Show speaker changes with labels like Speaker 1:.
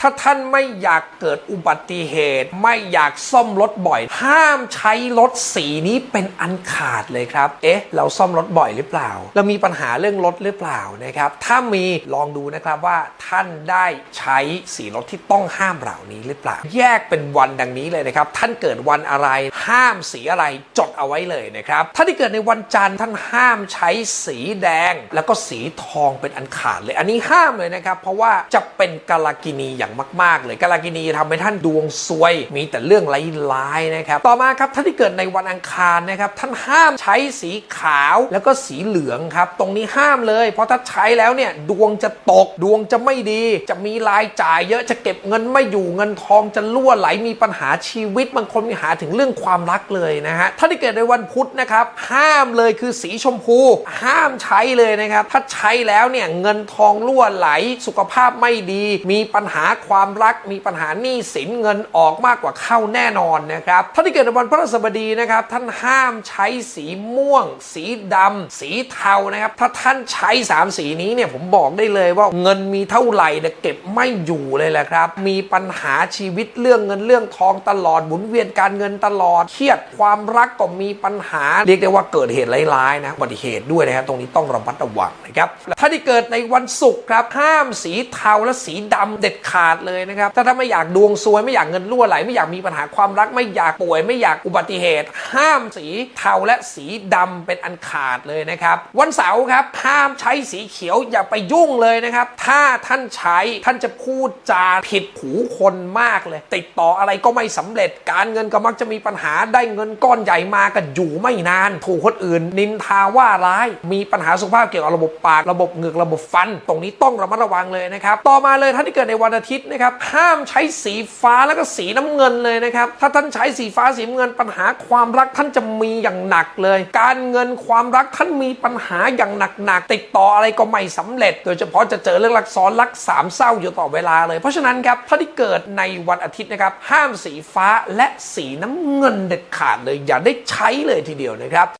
Speaker 1: ถ้าท่านไม่อยากเกิดอุบัติเหตุ ไม่อยากซ่อมรถบ่อย ห้ามใช้รถสีนี้เป็นอันขาดเลยครับ เอ๊ะ เราซ่อมรถบ่อยหรือเปล่า เรามีปัญหาเรื่องรถหรือเปล่านะครับ ถ้ามีลองดูนะครับว่าท่านได้ใช้สีรถที่ต้องห้ามเหล่านี้หรือเปล่า แยกเป็นวันดังนี้เลยนะครับ ท่านเกิดวันอะไร ห้ามสีอะไรจดเอาไว้เลยนะครับท่านที่เกิดในวันจันทร์ท่านห้ามใช้สีแดง แล้วก็สีทองเป็นอันขาดเลย อันนี้ห้ามเลยนะครับ เพราะว่าจะเป็นกาลกินีอย่างมาก ๆ เลยกาลกินีจะทำให้ท่านดวงซวย มีแต่เรื่องร้ายๆนะครับ ต่อมาครับท่านที่เกิดในวันอังคารนะครับท่านห้ามใช้สีขาวแล้วก็สีเหลืองครับ ตรงนี้ห้ามเลย เพราะถ้าใช้แล้วเนี่ยดวงจะตกดวงจะไม่ดี จะมีรายจ่ายเยอะจะเก็บเงินไม่อยู่เงินทองจะล่วไหลมีปัญหาชีวิตบางคนมีหาถึงเรื่องความรักเลยนะฮะท่านที่เกิดในวันพุธนะครับห้ามเลยคือสีชมพู ห้ามใช้เลยนะครับ ถ้าใช้แล้วเนี่ยเงินทองล่วไหลสุขภาพไม่ดี มีปัญหาความรักมีปัญหาหนี้สินเงินออกมากกว่าเข้าแน่นอนนะครับท่านที่เกิดในวันพฤหัสบดีนะครับ ท่านห้ามใช้สีม่วง สีดำสีเทานะครับ ถ้าท่านใช้สามสีนี้เนี่ยผมบอกได้เลยว่าเงินมีเท่าไหร่เนี่ยเก็บไม่อยู่เลยแหละครับ มีปัญหาชีวิตเรื่องเงินเรื่องทองตลอดหมุนเวียนการเงินตลอดเครียดความรักก็มีปัญหาเรียกได้ว่าเกิดเหตุร้ายๆนะอุบัติเหตุด้วยนะครับตรงนี้ต้องระมัดระวังนะครับถ้าที่เกิดในวันศุกร์ครับห้ามสีเทาและสีดำเด็ดขาดเลยนะครับถ้าท่านไม่อยากดวงซวยไม่อยากเงินรั่วไหล ไม่อยากมีปัญหาความรัก ไม่อยากป่วยไม่อยากอุบัติเหตุ ห้ามสีเทาและสีดำเป็นอันขาดเลยนะครับ วันเสาร์ครับห้ามใช้สีเขียวอย่าไปยุ่งเลยนะครับ ถ้าท่านใช้ท่านจะพูดจาผิดหูคนมากเลย ติดต่ออะไรก็ไม่สำเร็จ การเงินก็มักจะมีปัญหาได้เงินก้อนใหญ่มากันอยู่ไม่นาน ถูกคนอื่น นินทาว่าร้าย มีปัญหาสุขภาพเกี่ยวกับระบบปากระบบเหงือกระบบฟัน ตรงนี้ต้องระมัดระวังเลยนะครับ ต่อมาเลยท่านที่เกิดในวันอาทิตย์นะครับห้ามใช้สีฟ้าแล้วก็สีน้ำเงินเลยนะครับถ้าท่านใช้สีฟ้าสีเงินปัญหาความรักท่านจะมีอย่างหนักเลย การเงินความรักท่านมีปัญหาอย่างหนักๆติดต่ออะไรก็ไม่สำเร็จ โดยเฉพาะจะเจอเรื่องรักซ้อนรักสามเศร้าอยู่ต่อเวลาเลย เพราะฉะนั้นครับถ้าที่เกิดในวันอาทิตย์นะครับห้ามสีฟ้าและสีน้ำเงินเด็ดขาดเลยอย่าได้ใช้เลยทีเดียวนะครับ